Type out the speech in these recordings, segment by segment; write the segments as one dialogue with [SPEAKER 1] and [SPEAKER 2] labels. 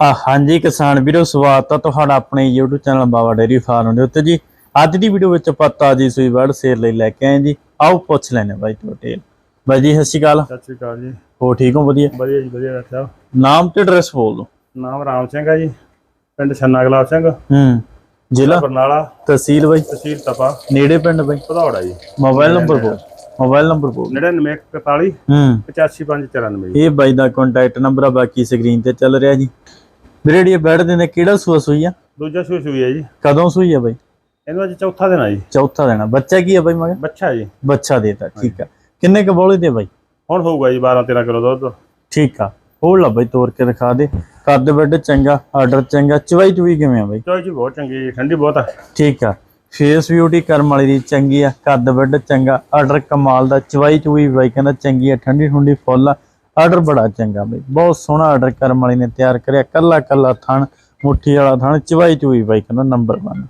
[SPEAKER 1] ਆ ਹਾਂਜੀ ਕਿਸਾਨ ਵੀਰੋ ਸਵਾਗਤ ਆ ਤੁਹਾਡਾ ਆਪਣੇ YouTube channel Baba dairy farm ਦੇ ਉੱਤੇ ਜੀ। ਅੱਜ ਦੀ ਵੀਡੀਓ ਵਿੱਚ ਆਪਾਂ ਤਾਜੀ ਸੂਈ ਵਰਡ ਸੇਲ ਲਈ ਲੈ ਕੇ ਆਏ ਜੀ। ਆਓ ਪੁੱਛ ਲੈਣੇ ਬਾਈ ਤੁਹਾਡੇ। ਬਾਈ ਜੀ ਸਤਿ ਸ਼੍ਰੀ ਅਕਾਲ।
[SPEAKER 2] ਸਤਿ ਸ਼੍ਰੀ ਅਕਾਲ ਜੀ।
[SPEAKER 1] ਹੋ ਠੀਕ ਹੋ? ਵਧੀਆ।
[SPEAKER 2] ਵਧੀਆ ਜੀ ਵਧੀਆ ਡਾਕਟਰ ਸਾਹਿਬ
[SPEAKER 1] ਨਾਮ ਤੇ ਐਡਰੈਸ ਬੋਲ ਦਿਓ।
[SPEAKER 2] ਨਾਮ ਰਾਮ ਸਿੰਘ ਹੈ ਜੀ। ਪਿੰਡ ਛੰਨਾ ਗੁਲਾਬ ਸਿੰਘ।
[SPEAKER 1] ਹੂੰ। ਜ਼ਿਲ੍ਹਾ?
[SPEAKER 2] ਬਰਨਾਲਾ।
[SPEAKER 1] ਤਹਿਸੀਲ ਬਾਈ?
[SPEAKER 2] ਤਹਿਸੀਲ ਤਪਾ।
[SPEAKER 1] ਨੇੜੇ ਪਿੰਡ ਬਾਈ?
[SPEAKER 2] ਭਦੌੜਾ ਜੀ।
[SPEAKER 1] ਮੋਬਾਈਲ ਨੰਬਰ ਬੋਲ। ਮੋਬਾਈਲ ਨੰਬਰ ਬੋਲ।
[SPEAKER 2] 9941
[SPEAKER 1] ਹੂੰ।
[SPEAKER 2] 85594 ਜੀ।
[SPEAKER 1] ਇਹ ਬਾਈ ਦਾ ਕੰਟੈਕਟ ਨੰਬਰ ਆ ਬਾਕੀ ਸਕਰੀਨ ਤੇ ਚੱਲ ਰਿਹਾ ਜੀ। ਵੀਰੇ ਜਿਹੜੀ ਇਹ ਨੇ ਕਿਹੜਾ ਸੂਆ ਸੂਈ ਆ?
[SPEAKER 2] ਦੂਜਾ ਸੂਈ ਸੂਈ ਹੈ ਜੀ।
[SPEAKER 1] ਕਦੋਂ ਸੂਈ ਆ ਬਾਈ?
[SPEAKER 2] ਇਹਨੂੰ ਅੱਜ ਚੌਥਾ ਦਿਨ ਆ ਜੀ।
[SPEAKER 1] ਚੌਥਾ ਦੇਣਾ ਬੱਚਾ ਕੀ ਆ ਬਾਈ ਮਗਰ?
[SPEAKER 2] ਬੱਚਾ ਜੀ।
[SPEAKER 1] ਬੱਚਾ ਦੇਤਾ ਠੀਕ ਆ। ਕਿੰਨੇ ਕ ਬੋਲੇ ਦੇ ਬਾਈ?
[SPEAKER 2] ਹੁਣ ਹੋਊਗਾ ਜੀ 12 13 ਕਿਲੋ ਦੁੱਧ।
[SPEAKER 1] ਠੀਕ ਆ। ਹੋਰ ਲਾ ਬਾਈ ਤੋੜ ਕੇ ਦਿਖਾ ਦੇ। ਕੱਦ ਵੱਡ ਚੰਗਾ ਆਰਡਰ ਚੰਗਾ। ਚਵਾਈ ਚੁਈ ਕਿਵੇਂ ਆ ਬਾਈ?
[SPEAKER 2] ਚੋਈ ਜੀ ਬਹੁਤ ਚੰਗੀ ਜੀ ਠੰਡੀ ਬਹੁਤ ਆ।
[SPEAKER 1] ਠੀਕ ਆ। ਫੇਸ ਬਿਊਟੀ ਕਰਮ ਵਾਲੀ ਦੀ ਚੰਗੀ ਆ ਕੱਦ ਵੱਡ ਚੰਗਾ। ਆਰਡਰ ਕਮਾਲ ਦਾ ਚਵਾਈ ਚੁਈ ਬਾਈ ਕਹਿੰਦਾ ਚੰਗੀ ਆ ਠੰਡੀ ਠੁੰਡੀ ਫੁੱਲ ਆ। ਆਰਡਰ ਬੜਾ ਚੰਗਾ ਬਾਈ ਬਹੁਤ ਸੋਹਣਾ ਆਰਡਰ ਕਰਮ ਵਾਲੀ ਨੇ ਤਿਆਰ ਕਰਿਆ ਕੱਲਾ ਕੱਲਾ ਥਣ ਮੁੱਠੀ ਵਾਲਾ ਥਣ ਚਵਾਈ ਚੁਈ ਬਾਈ ਕਹਿੰਦਾ ਨੰਬਰ 1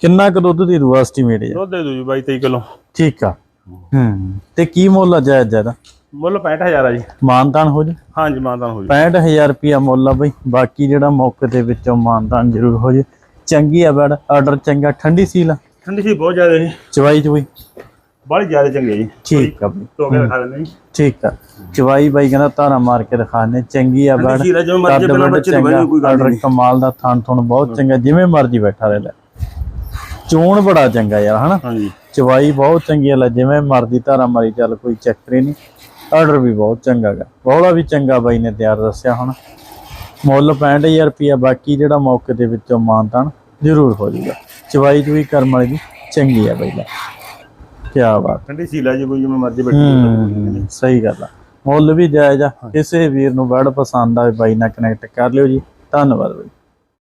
[SPEAKER 1] ਕਿੰਨਾ ਕੁ ਦੁੱਧ ਦੀ ਦੂ ਐਸਟੀਮੇਟ ਹੈ
[SPEAKER 2] ਦੁੱਧ ਦੇ ਦੂ ਜੀ 22 23 ਕਿਲੋ।
[SPEAKER 1] ਠੀਕ ਆ। ਹੂੰ ਤੇ ਕੀ ਮੁੱਲ ਆ ਜਾਇਜ਼ ਜਾਇਦਾ
[SPEAKER 2] ਮੁੱਲ 65000 ਆ ਜੀ।
[SPEAKER 1] ਮਾਨਤਾਨ ਹੋ ਜਾ?
[SPEAKER 2] ਹਾਂਜੀ ਮਾਨਦਾਨ ਹੋ ਜੀ।
[SPEAKER 1] 65000 ਰੁਪਿਆ ਮੁੱਲ ਆ ਬਈ ਬਾਕੀ ਜਿਹੜਾ ਮੌਕੇ ਦੇ ਵਿੱਚੋਂ ਮਾਨਤਾਨ ਜ਼ਰੂਰ ਹੋ ਜੇ। ਚੰਗੀ ਆ ਬੜ ਆਰਡਰ ਚੰਗਾ ਠੰਡੀ ਸੀਲ
[SPEAKER 2] ਠੰਡੀ ਸੀ ਬਹੁਤ ਜ਼ਿਆਦਾ ਜੀ।
[SPEAKER 1] ਚਵਾਈ ਚੁਈ
[SPEAKER 2] ਬੜੀ ਜ਼ਿਆਦਾ ਚੰਗੀ ਜੀ।
[SPEAKER 1] ਠੀਕ ਆ ਬਈ।
[SPEAKER 2] ਕੇ ਦਿਖਾ ਦਿੰਦੇ ਜੀ।
[SPEAKER 1] ਠੀਕ ਆ। ਚਵਾਈ ਬਾਈ ਕਹਿੰਦਾ ਧਾਰਾ ਮਾਰ ਕੇ ਦਿਖਾਣੇ ਚੰਗੀ ਆ ਬੜ
[SPEAKER 2] ਠੰਡੀ ਸੀ ਜੋ ਮਰਜ਼ੀ
[SPEAKER 1] ਵੱਡ
[SPEAKER 2] ਬੱਚੇ ਨੂੰ ਕੋਈ ਗੱਲ ਨਹੀਂ।
[SPEAKER 1] ਕਮਾਲ ਦਾ ਥਣ ਥਣ ਬਹੁਤ ਚੰਗਾ ਜਿਵੇਂ ਮਰਜ਼ੀ ਬੈਠਾ ਰਹਿ ਲੈ। ਚੋਣ ਬੜਾ ਚੰਗਾ ਯਾਰ ਹਨਾ?
[SPEAKER 2] ਹਾਂਜੀ।
[SPEAKER 1] ਚਵਾਈ ਬਹੁਤ ਚੰਗੀ ਆ ਲੈ ਜਿਵੇਂ ਮਰਜ਼ੀ ਧਾਰਾ ਮਾਰੀ ਚੱਲ ਕੋਈ ਚੱਕਰ ਹੀ ਨਹੀਂ। ਆਰਡਰ ਵੀ ਬਹੁਤ ਚੰਗਾ ਗਾ। ਬੋਲਾ ਵੀ ਚੰਗਾ ਬਾਈ ਨੇ ਤਿਆਰ ਦੱਸਿਆ ਹੁਣ ਮੁੱਲ 65000 ਰੁਪਿਆ ਬਾਕੀ ਜਿਹੜਾ ਮੌਕੇ ਦੇ ਵਿੱਚੋਂ ਮਾਨਤਾਨ ਜ਼ਰੂਰ ਹੋ ਜਾਊਗਾ ਚਵਾਈ ਚੁਈ ਕਰਮ ਵਾਲੀ ਦੀ ਚੰਗੀ ਆ ਬਾਈ ਲੈ। ਕੀ ਬਾਤ।
[SPEAKER 2] ਠੰਡੀ ਸੀ ਲੈ ਜੀ ਕੋਈ ਜਿਵੇਂ ਮਰਜ਼ੀ ਬੈਠੀ
[SPEAKER 1] ਸਹੀ ਗੱਲ ਆ। ਮੁੱਲ ਵੀ ਜਾਇਜ਼ ਆ। ਕਿਸੇ ਵੀਰ ਨੂੰ ਵੜ ਪਸੰਦ ਆਵੇ ਬਾਈ ਨਾਲ ਕਨੈਕਟ ਕਰ ਲਿਓ ਜੀ। ਧੰਨਵਾਦ ਬਾਈ।